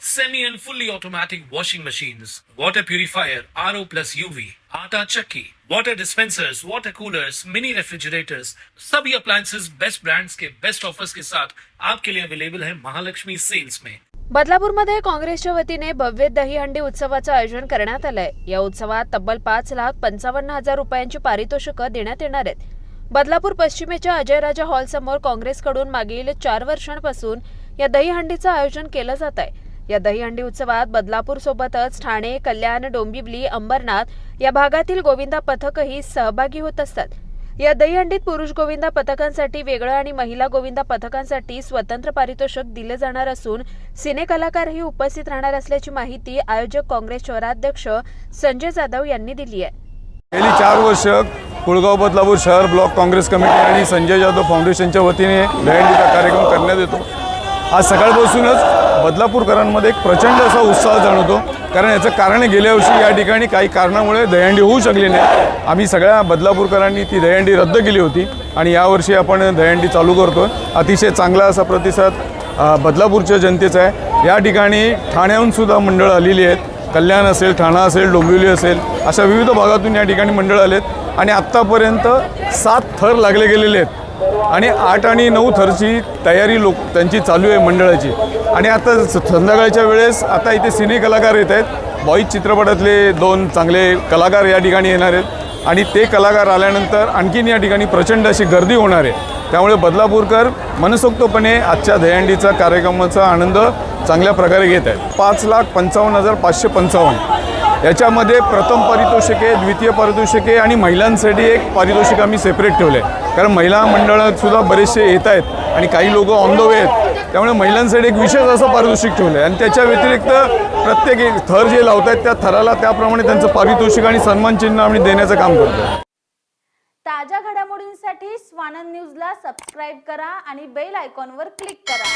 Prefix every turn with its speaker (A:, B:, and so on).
A: semi and fully automatic washing machines, water purifier, RO plus UV, आटा चक्की, water dispensers, water coolers, mini refrigerators, सभी appliances best brands के best offers के साथ आपके लिए अवेलेबल है महालक्ष्मी सेल्स में।
B: बदलापूरमध्ये काँग्रेसच्या वतीने भव्य दहीहंडी उत्सवाचं आयोजन करण्यात आलंय. या उत्सवात तब्बल पाच लाख पंचावन्न हजार रुपयांची पारितोषिकं देण्यात येणार आहेत. बदलापूर पश्चिमेच्या अजयराजा हॉल समोर काँग्रेसकडून मागील चार वर्षांपासून या दहीहंडीचं आयोजन केलं जात आहे. या दहीहंडी उत्सवात बदलापूर सोबतच ठाणे कल्याण डोंबिवली अंबरनाथ या भागातील गोविंदा पथकही सहभागी होत असतात. या दहीहंडीत पुरुष गोविंदा पथकांसाठी वेगळं आणि महिला गोविंदा पथकांसाठी स्वतंत्र पारितोषिक दिले जाणार असून सिने कलाकारही उपस्थित राहणार असल्याची माहिती आयोजक काँग्रेस शहराध्यक्ष संजय जाधव यांनी दिली आहे.
C: गेली चार वर्ष कुळगाव बदलापूर शहर ब्लॉक काँग्रेस कमिटी आणि संजय जाधव फाउंडेशनच्या वतीने दहीहंडीचा कार्यक्रम करण्यात येतो. आज सकाळपासूनच बदलापूरकरांमध्ये एक प्रचंड असा उत्साह जाणवतो. कारण याचं कारण गेल्या वर्षी या ठिकाणी काही कारणामुळे दहीहंडी होऊ शकली नाही. आम्ही सगळ्या बदलापूरकरांनी ती दहीहंडी रद्द केली होती आणि यावर्षी आपण दहीहंडी चालू करतो अतिशय चांगला असा प्रतिसाद बदलापूरच्या जनतेचा आहे. या ठिकाणी ठाण्याहूनसुद्धा मंडळं आलेली आहेत. कल्याण असेल ठाणा असेल डोंबिवली असेल अशा विविध भागातून या ठिकाणी मंडळ आलेत. आणि आत्तापर्यंत सात थर लागले गेलेले आहेत. आणि आठ आणि नऊ थरची तयारी लोक त्यांची चालू आहे मंडळाची. आणि आता संध्याकाळच्या वेळेस आता इथे सिने कलाकार येत आहेत. बॉईज चित्रपटातले दोन चांगले कलाकार या ठिकाणी येणार आहेत. आणि ते कलाकार आल्यानंतर आणखीन या ठिकाणी प्रचंड अशी गर्दी होणार आहे. त्यामुळे बदलापूरकर मनसोक्तपणे आजच्या दहीहंडीचा कार्यक्रमाचा आनंद चांगल्या प्रकारे घेत आहेत. पाच लाख पंचावन्न हजार पाचशे पंचावन्न. याच्यामध्ये प्रथम पारितोषिके द्वितीय पारितोषिके आणि महिलांसाठी एक पारितोषिक आम्ही सेपरेट ठेवले आहे कारण महिला मंडळातसुद्धा बरेचसे येत आहेत आणि काही लोक ऑन द वे आहेत. त्यामुळे महिलांसाठी एक विशेष असं पारितोषिक ठेवलं आहे आणि त्याच्या व्यतिरिक्त प्रत्येक थर जे लावत आहेत त्या थराला त्याप्रमाणे त्यांचं पारितोषिक आणि सन्मान चिन्ह आम्ही देण्याचं काम करतो
D: ताज्या घडामोडींसाठी स्वानंद न्यूजला सबस्क्राईब करा आणि बेल आयकॉनवर क्लिक करा.